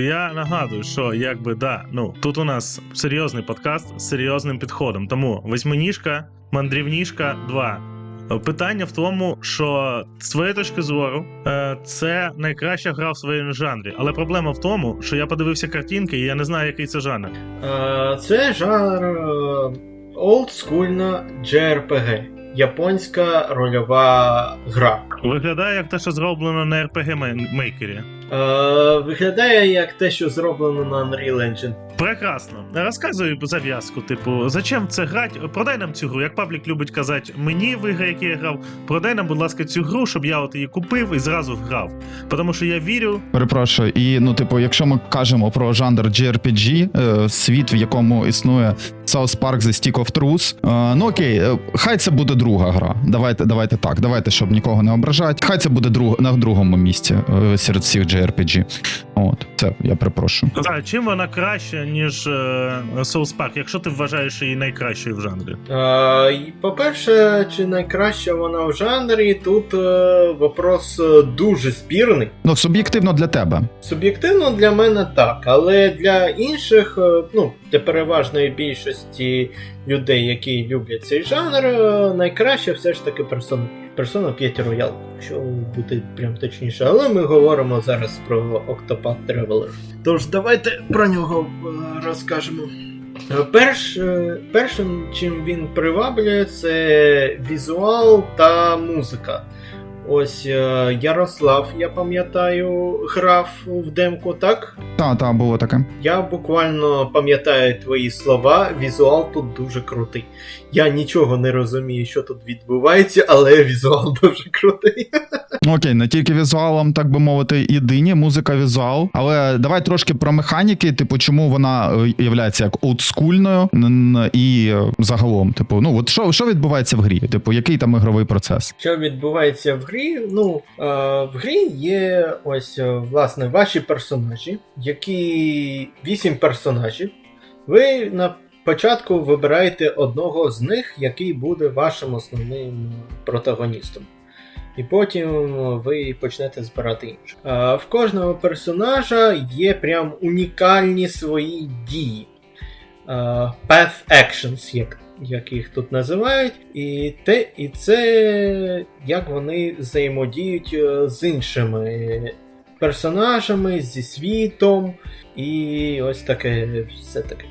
Я нагадую, що якби да, ну тут у нас серйозний подкаст з серйозним підходом. Тому восьминіжка, мандрівніжка 2. Питання в тому, що з твоєї точки зору е, це найкраща гра в своєму жанрі. Але проблема в тому, що я подивився картинки, і я не знаю, який це жанр. Е, Це жанр е, олдскульна JRPG. Японська рольова гра. Виглядає як те, що зроблено на RPG Maker. Е, Виглядає як те, що зроблено на Unreal Engine. Прекрасно. Розказуй зав'язку, типу, зачем це грати? Продай нам цю гру. Як паблік любить казати, мені в ігри, які я грав, продай нам, будь ласка, цю гру, щоб я от її купив і зразу грав. Тому що я вірю, Перепрошую, і ну, типу, якщо ми кажемо про жанр JRPG, е, світ, в якому існує South Park The Stick of Truth, е, ну окей, е, хай це буде друга гра. Давайте, давайте так. Давайте, щоб нікого не ображати. Хай це буде друг, на другому місці е, серед всіх JRPG. От, це я перепрошую. так, чим вона краща, ніж е, Souls Park, якщо ти вважаєш її найкращою в жанрі. Е, По-перше, чи найкраща вона в жанрі, тут е, вопрос дуже спірний. Ну, суб'єктивно для тебе. Суб'єктивно для мене так, але для інших, ну, для переважної більшості людей, які люблять цей жанр, найкраще все ж таки 5. Persona 5 Royal, якщо бути прям точніше. Але ми говоримо зараз про Octopath Traveler. Тож давайте про нього е, розкажемо. Е, Перш, е, першим, чим він приваблює, це візуал та музика. Ось е, Ярослав, я пам'ятаю, грав в демку, так? Та, та, було таке. Я буквально пам'ятаю твої слова, візуал тут дуже крутий. Я нічого не розумію, що тут відбувається, але візуал дуже крутий. Окей, не тільки візуалом, так би мовити, єдині, музика, візуал. Але давай трошки про механіки, типу, чому вона е, являється як олдскульною і е, загалом, типу, ну от що, що відбувається в грі? Типу, який там ігровий процес? Що відбувається в грі? Ну, е, в грі є ось е, власне ваші персонажі, які вісім персонажів. Ви на початку вибираєте одного з них, який буде вашим основним протагоністом. І потім ви почнете збирати інших. А в кожного персонажа є прям унікальні свої дії. Path Actions, як, як їх тут називають. І, те, і це як вони взаємодіють е, з іншими персонажами, зі світом, і ось таке все таке.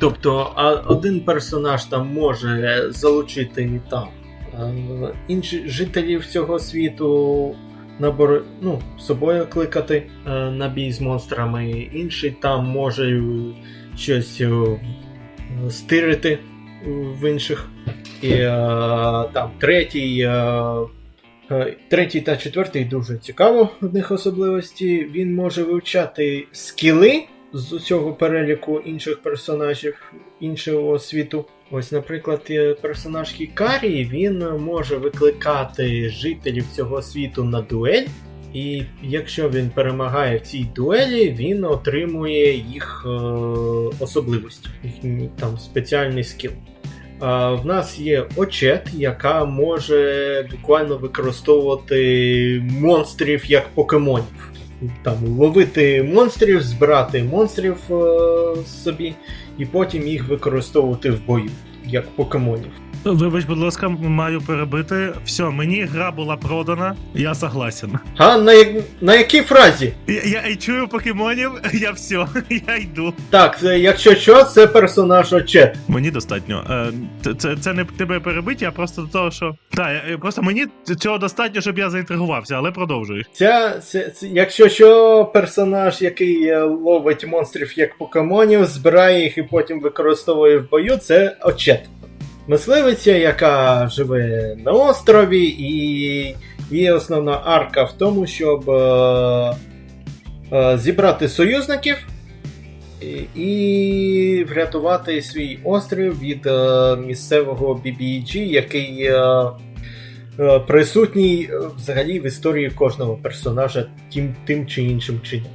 Тобто, один персонаж там може залучити там е, інших жителів цього світу набор, ну, собою кликати е, на бій з монстрами. Інший там може щось стирити в інших. І е, там третій. Е, е, Третій та четвертий дуже цікаво в них особливості. Він може вивчати скіли з усього переліку інших персонажів іншого світу. Ось, наприклад, персонаж Хікарі він може викликати жителів цього світу на дуель. І якщо він перемагає в цій дуелі, він отримує їх е, особливості, їхній там спеціальний скіл. В нас є очет, яка може буквально використовувати монстрів як покемонів. Там ловити монстрів, збирати монстрів е, собі, і потім їх використовувати в бою як покемонів. Вибач, будь ласка, маю перебити. Все, мені гра була продана, я согласен. А на, як- на якій фразі? Я, я і чую покемонів, я все, я йду. Так, це, якщо що, це персонаж очет. Мені достатньо. Е, це- це, це не тебе перебити, а просто до того, що. Так, я- просто мені цього достатньо, щоб я заінтригувався, але продовжуй. Ця, це, це, якщо що, персонаж, який е, ловить монстрів як покемонів, збирає їх і потім використовує в бою, це очет. Мисливиця, яка живе на острові, і її основна арка в тому, щоб е, е, зібрати союзників і, і врятувати свій острів від е, місцевого BBG, який е, е, присутній взагалі в історії кожного персонажа тим, тим чи іншим чином.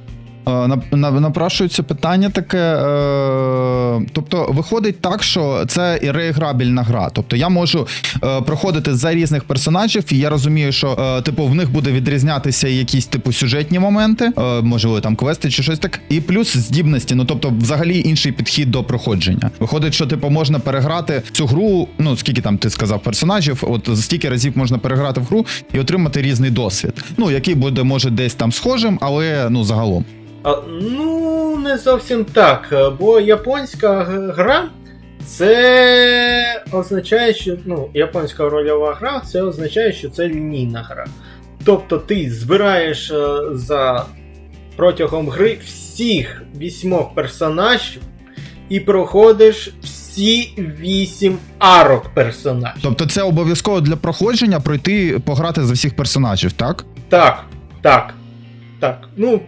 Е, на- на- Напрашується питання таке. Е, тобто, виходить так, що це і реіграбельна гра. Тобто я можу е, проходити за різних персонажів, і я розумію, що типу в них буде відрізнятися якісь типу сюжетні моменти, можливо, там квести чи щось так, і плюс здібності. Ну тобто, взагалі інший підхід до проходження. Виходить, що типу можна переграти цю гру. Ну скільки там ти сказав персонажів, от стільки разів можна переграти в гру і отримати різний досвід. Ну який буде може десь там схожим, але ну загалом. Ну, не зовсім так. е, Бо японська гра це означає, що ну, японська рольова гра це означає, що це лінійна гра. Тобто ти збираєш е, за протягом гри всіх вісьмох персонажів і проходиш всі вісім арок персонажів. Тобто, це обов'язково для проходження пройти пограти за всіх персонажів, так? Так, так, так. Ну,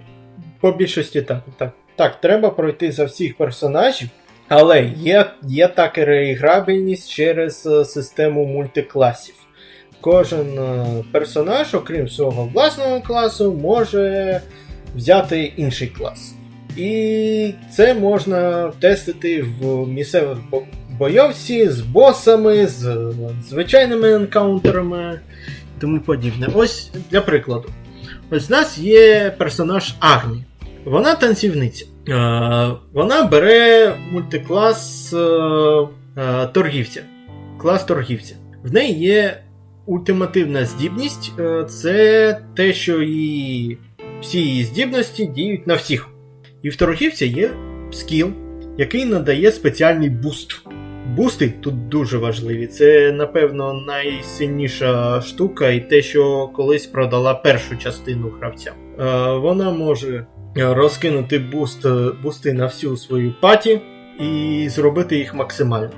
по більшості так. Так, так треба пройти за всіх персонажів, але є, є так і реіграбельність через е, систему мультикласів. Кожен е, персонаж, окрім свого власного класу, може взяти інший клас. І це можна тестити в місцевих бойовці з босами, з е, звичайними енкаунтерами і тому подібне. Ось для прикладу. Ось в нас є персонаж Агні. Вона танцівниця. Е, вона бере мультиклас е, е, торгівця. Клас торгівця. В неї є ультимативна здібність це те, що її, всі її здібності діють на всіх. І в торгівця є скіл, який надає спеціальний буст. Бусти тут дуже важливі. Це, напевно, найсильніша штука, і те, що колись продала першу частину гравця. Е, вона може е, розкинути буст, бусти на всю свою паті і зробити їх максимально.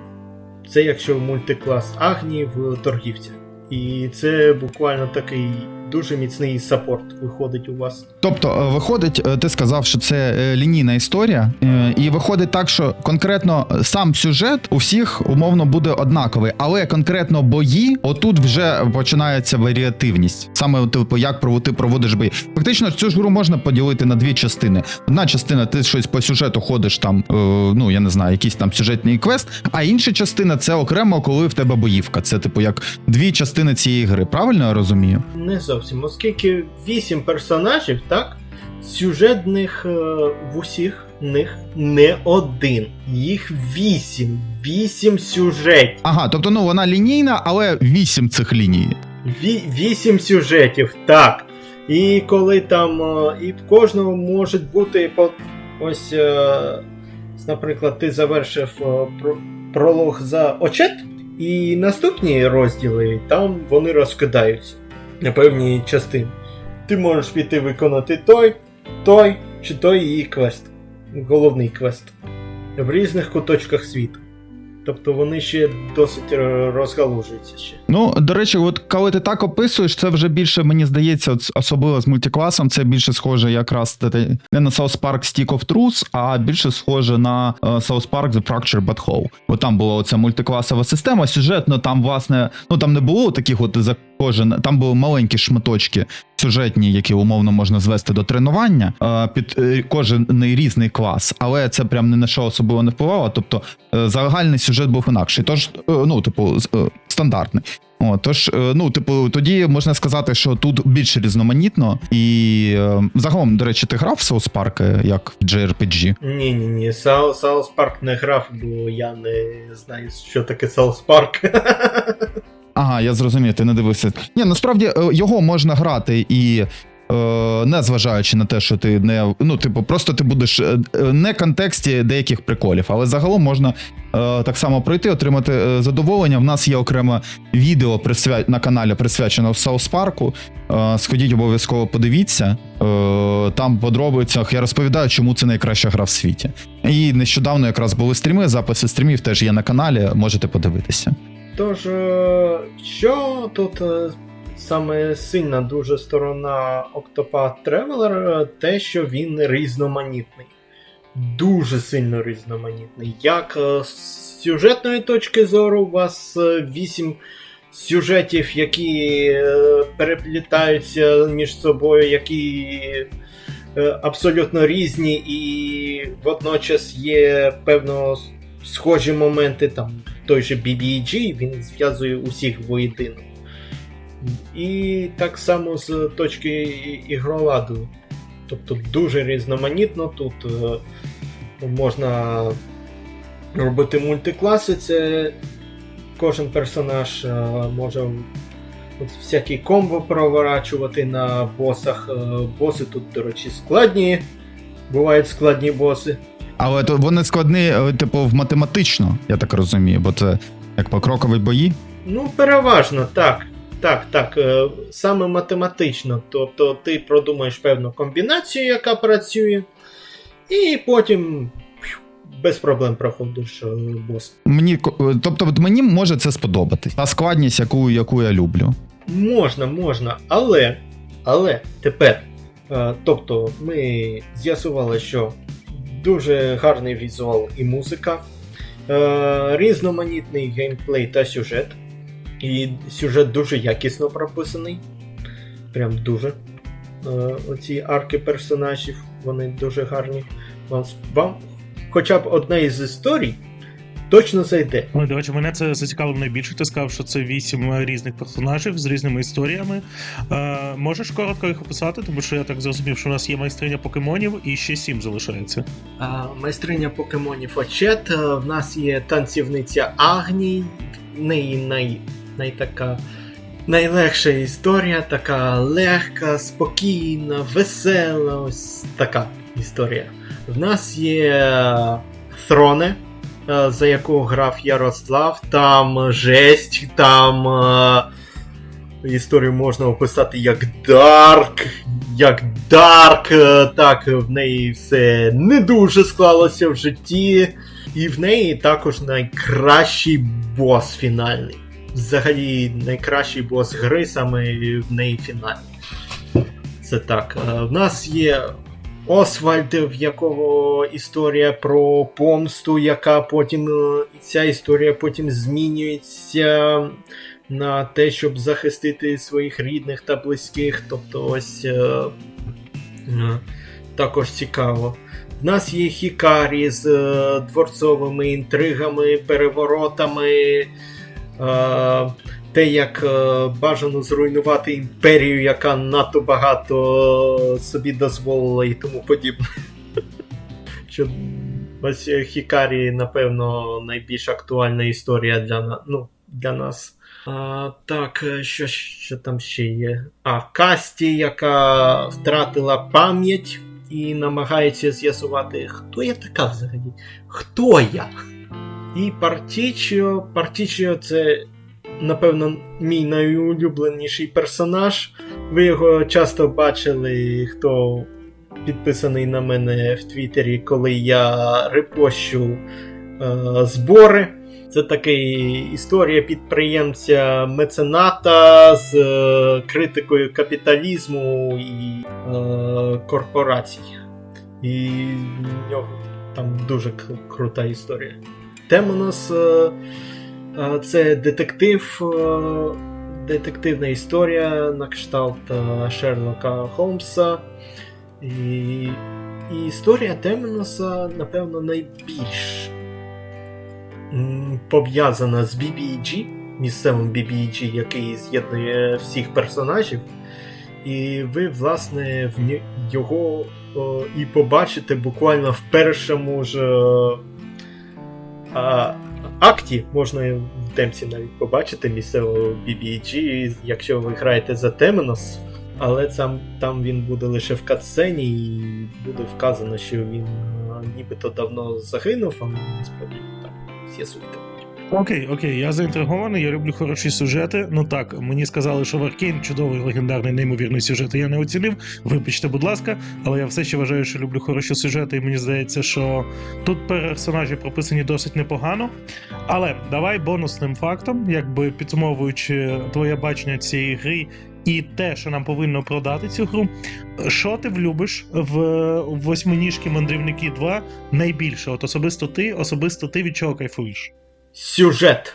Це якщо мультиклас Агні в торгівця. І це буквально такий дуже міцний саппорт виходить у вас. Тобто, е, виходить, е, ти сказав, що це е, лінійна історія, і виходить так, що конкретно сам сюжет у всіх умовно буде однаковий, але конкретно бої, отут вже починається варіативність. Саме типу, як ти проводиш бої. Фактично, цю ж гру можна поділити на дві частини. Одна частина, ти щось по сюжету ходиш там, ну я не знаю, якийсь там сюжетний квест, а інша частина це окремо, коли в тебе боївка. Це типу як дві частини цієї гри. Правильно я розумію? Не зовсім, оскільки вісім персонажів, так? Сюжетних е, в усіх них не один. Їх вісім. Вісім сюжетів. Ага, тобто ну вона лінійна, але вісім цих ліній. Ві- вісім сюжетів, так. І коли там. е, І в кожного можуть бути по. Ось, е, наприклад, ти завершив е, про- пролог за очет, і наступні розділи там вони розкидаються на певні частини. Ти можеш піти виконати той, той чи той її квест. Головний квест. В різних куточках світу. Тобто вони ще досить розгалужуються ще. Ну, до речі, от коли ти так описуєш, це вже більше, мені здається, особливо з мультикласом, це більше схоже якраз не на South Park Stick of Truth, а більше схоже на е, South Park The Fracture But Whole. Бо там була оця мультикласова система, сюжетно там, власне, ну там не було таких от кожен, там були маленькі шматочки сюжетні, які умовно можна звести до тренування під е, кожен різний клас, але це прям ні на що особливо не впливало. Тобто е, загальний сюжет був інакший. Тож, е, ну, типу, стандартний. О, тож, ну, типу, тоді можна сказати, що тут більш різноманітно. І загалом, до речі, ти грав в South Park як в JRPG? Ні, ні, ні, Саус Парк не грав, бо я не знаю, що таке Саус Парк. Ага, я зрозумів, ти не дивився. Ні, насправді е, його можна грати і. е, Не зважаючи на те, що ти не ну, типу, просто ти будеш е, не в контексті деяких приколів, але загалом можна е, так само пройти, отримати задоволення. В нас є окреме відео присвя... на каналі присвячено Саус Парку. Е, Сходіть обов'язково подивіться. Е, Там подробицях я розповідаю, чому це найкраща гра в світі. І нещодавно якраз були стріми, записи стрімів теж є на каналі, можете подивитися. Тож, е, що тут е, саме сильна дуже сторона Octopath Traveler, е, те, що він різноманітний. Дуже сильно різноманітний. Як з сюжетної точки зору, у вас вісім сюжетів, які переплітаються між собою, які абсолютно різні, і водночас є певно схожі моменти. Там той же BBG, він зв'язує усіх воєдино. І так само з точки ігроладу. Тобто дуже різноманітно тут е, можна робити мультикласи, це кожен персонаж е, може всякі комбо проворачувати на босах. Е, Боси тут, до речі, складні. Бувають складні боси. Але то вони складні, е, типу, в математично, я так розумію, бо це як покрокові бої. Ну, переважно, так. Так, так. е, Саме математично. Тобто ти продумаєш певну комбінацію, яка працює, і потім без проблем проходиш е, бос. Мені тобто, мені може це сподобатись. Та складність, яку, яку я люблю. Можна, можна, але. Але тепер. Тобто, ми з'ясували, що дуже гарний візуал і музика, е, різноманітний геймплей та сюжет. І сюжет дуже якісно прописаний. Прям дуже. Е, Оці арки персонажів, вони дуже гарні. Вам, вам хоча б одна із історій точно зайде. Ну, до речі, мене це зацікавило найбільше. Ти сказав, що це вісім різних персонажів з різними історіями. Е, можеш коротко їх описати, тому що я так зрозумів, що у нас є майстриня покемонів і ще сім залишається. А, Майстриня покемонів Очет. а, В нас є танцівниця Агній. В неї най, най така найлегша історія, така легка, спокійна, весела. Ось така історія. В нас є Троне, а, за якого грав Ярослав. Там жесть, там. а, Історію можна описати як Дарк, як Дарк, е, так, в неї все не дуже склалося в житті, і в неї також найкращий бос фінальний. Взагалі, найкращий бос гри саме в неї фінальний. Це так. Е, В нас є Освальд, в якого історія про помсту, яка потім. е, Ця історія потім змінюється на те, щоб захистити своїх рідних та близьких. Тобто, ось е, також цікаво. В нас є Хікарі з е, дворцовими інтригами, переворотами. Е, те, як е, бажано зруйнувати імперію, яка надто багато собі дозволила і тому подібне. Що ось е, Хікарі, напевно, найбільш актуальна історія для, ну, для нас. А, так, е, що, що там ще є? А, Касті, яка втратила пам'ять і намагається з'ясувати, хто я така взагалі? Хто я? І Партічіо. Партічіо це, напевно, мій найулюбленіший персонаж. Ви його часто бачили, хто підписаний на мене в Твіттері, коли я репощу е, збори. Це такий історія підприємця мецената з е, критикою капіталізму і е, корпорацій. І в нього там дуже крута історія. Темонос е, е, це детектив, е, детективна історія на кшталт е, Шерлока Холмса. І, і історія Темоноса, напевно, найбільш пов'язана з BBG, місцевим BBG, який з'єднує всіх персонажів. І ви, власне, в його о, і побачите буквально в першому ж е, а, акті, можна в демці навіть побачити місцевого BBG, якщо ви граєте за Теменос. Але там, там він буде лише в катсцені, і буде вказано, що він нібито давно загинув, а насправді так з'ясуйте. Окей, окей, я заінтригований, я люблю хороші сюжети. Ну так, мені сказали, що в Аркейн чудовий, легендарний, неймовірний сюжет. Я не оцінив. Вибачте, будь ласка, але я все ще вважаю, що люблю хороші сюжети, і мені здається, що тут персонажі прописані досить непогано. Але давай бонусним фактом, якби підсумовуючи твоє бачення цієї гри. І те, що нам повинно продати цю гру. Що ти влюбиш в восьминіжки мандрівники 2 найбільше? От особисто ти, особисто ти від чого кайфуєш? Сюжет.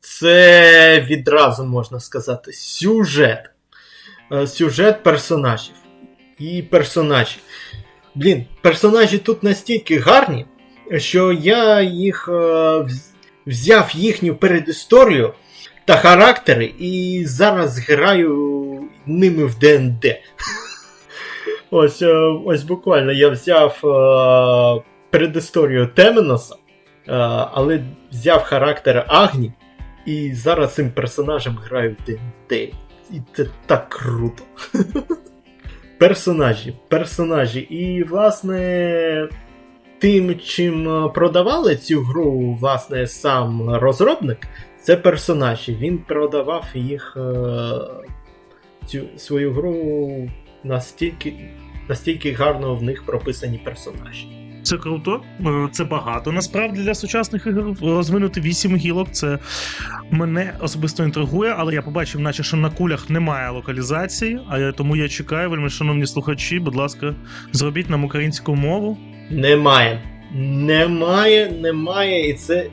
Це відразу можна сказати. Сюжет. Е, Сюжет персонажів. і персонажі. Блін, персонажі тут настільки гарні, що я їх е, взяв їхню передісторію та характери і зараз граю ними в ДНД. Ось, е, ось буквально я взяв передісторію Теменоса, але взяв характер Агні, і зараз цим персонажем граю в ДНД. І це так круто. персонажі, персонажі. І, власне, тим, чим е, продавали цю гру, власне, сам розробник, це персонажі. Він продавав їх е, цю свою гру настільки, настільки гарно в них прописані персонажі. Це круто, е, це багато. Насправді для сучасних ігор розвинути 8 гілок. Це мене особисто інтригує, але я побачив, наче що на кулях немає локалізації, а я, тому я чекаю, вельми шановні слухачі. Будь ласка, зробіть нам українську мову. Немає. Немає, немає, і це.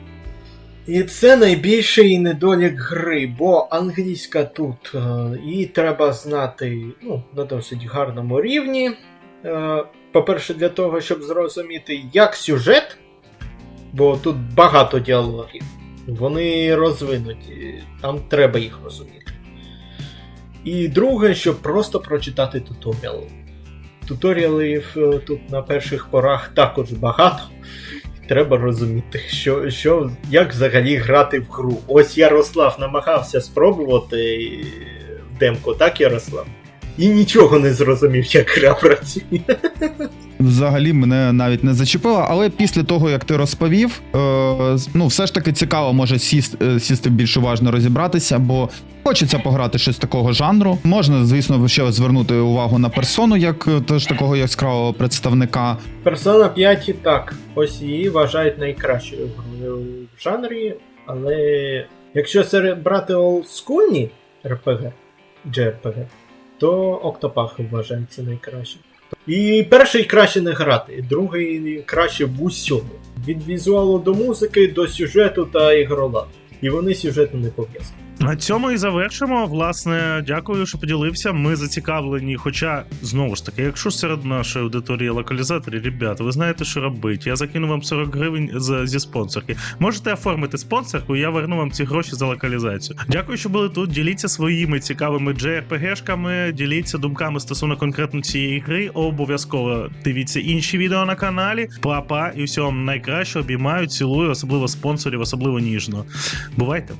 І це найбільший недолік гри, бо англійська тут, е, її треба знати ну, на досить гарному рівні. Е, По-перше, для того, щоб зрозуміти, як сюжет, бо тут багато діалогів. Вони розвинуті, там треба їх розуміти. І друге, щоб просто прочитати туторіал. Туторіалів е, тут на перших порах також багато. Треба розуміти, що, що, як взагалі грати в гру. Ось Ярослав намагався спробувати в демку, так, Ярослав? І нічого не зрозумів, як гра працює. Взагалі мене навіть не зачепило, але після того, як ти розповів, е, ну все ж таки цікаво може сісти, е, сісти більш уважно розібратися, бо хочеться пограти щось такого жанру. Можна, звісно, ще звернути увагу на персону, як е, теж такого яскравого представника. Persona 5 і так, ось її вважають найкращою грою в жанрі, але якщо це брати олдскульні RPG, JRPG, то Октопах вважається найкращим. І перший краще не грати, другий краще в усьому. Від візуалу до музики, до сюжету та ігрола. І вони сюжетно не пов'язані. На цьому і завершимо. Власне, дякую, що поділився. Ми зацікавлені. Хоча, знову ж таки, якщо серед нашої аудиторії локалізаторі, ребята, ви знаєте, що робити. Я закину вам 40 гривень зі спонсорки. Можете оформити спонсорку, я верну вам ці гроші за локалізацію. Дякую, що були тут. Діліться своїми цікавими JRPG-шками, діліться думками стосовно конкретно цієї гри. Обов'язково дивіться інші відео на каналі. Папа і всього найкраще обіймаю, цілую, особливо спонсорів, особливо ніжно. Бувайте!